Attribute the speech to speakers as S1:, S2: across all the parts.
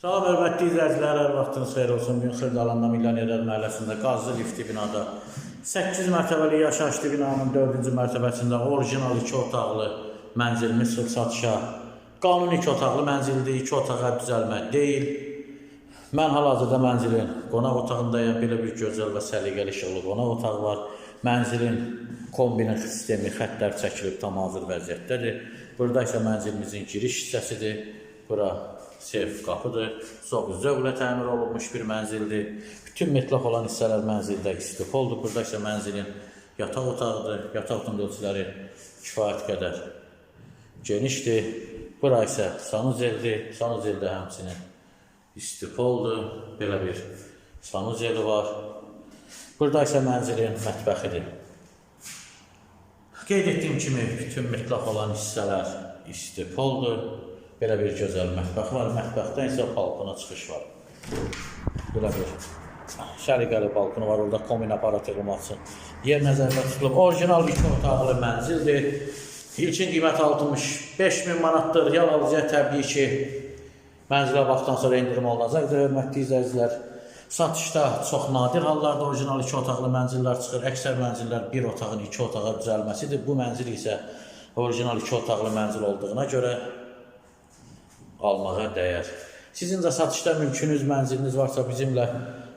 S1: Salam hörmətli izləyicilər, hər vaxtınız xeyir olsun. Gün Xırdalanda Milyonerlər Məhəlləsində qazlı lifti binada 8 mərtəbəli yaşayışlı binanın 4-cü mərtəbəsində orijinal 2 otaqlı mənzilimiz satışa. Qanuni 2 otaqlı mənzildir, 2 otağa düzəlmə deyil. Mən hal-hazırda mənzilin qonaq otağındayım. Belə bir gözəl və səliqəli işıqlı qonaq otağı var. Mənzilin kombinin sistemi, xəttlər çəkilib tam hazır vəziyyətdədir. Burada isə mənzilimizin giriş hissəsidir. Bura sef qapıdır. Çox zövqlə təmir olunmuş bir mənzildir. Bütün metlaq olan hissələr mənzildə istifoldur. Burada isə mənzilin yataq otağıdır. Yataq otağının ölçüləri kifayət qədər genişdir. Bura isə sanuzeldir. Sanuzeldə həmçinin istifoldur. Belə bir sanuzeli var. Burada isə mənzilin mətbəxidir. Qeyd etdiyim kimi bütün metlaq olan hissələr istifoldur. Belə bir gözəl mətbəx var. Mətbəxdən isə balkona çıxış var. Belə bir səliqəli balkonu var. Orada komin qurmaq üçün yer nəzərdə tutulub. Orijinal iki otaqlı mənzildir. İlkin qiyməti 65 min manatdır. Yal alıcıya təbii ki, mənzilə vaxtdan sonra endirim olunacaqdır. Hörmətli izləyicilər, satışda çox nadir hallarda orijinal iki otaqlı mənzillər çıxır. Əksər mənzillər bir otağın iki otağa düzəlməsidir. Bu mənzil isə orijinal iki otaqlı mənzil olduğuna görə almağa dəyər. Sizin də satışda mümkünüz, mənziliniz varsa bizimlə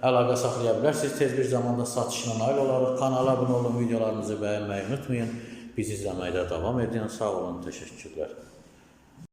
S1: əlaqə saxlaya bilərsiniz. Tez bir zamanda satışına nail olarıq. Kanala abunə olun, videolarımızı bəyənməyi unutmayın. Bizi izləməkdə davam edin. Sağ olun, təşəkkürlər.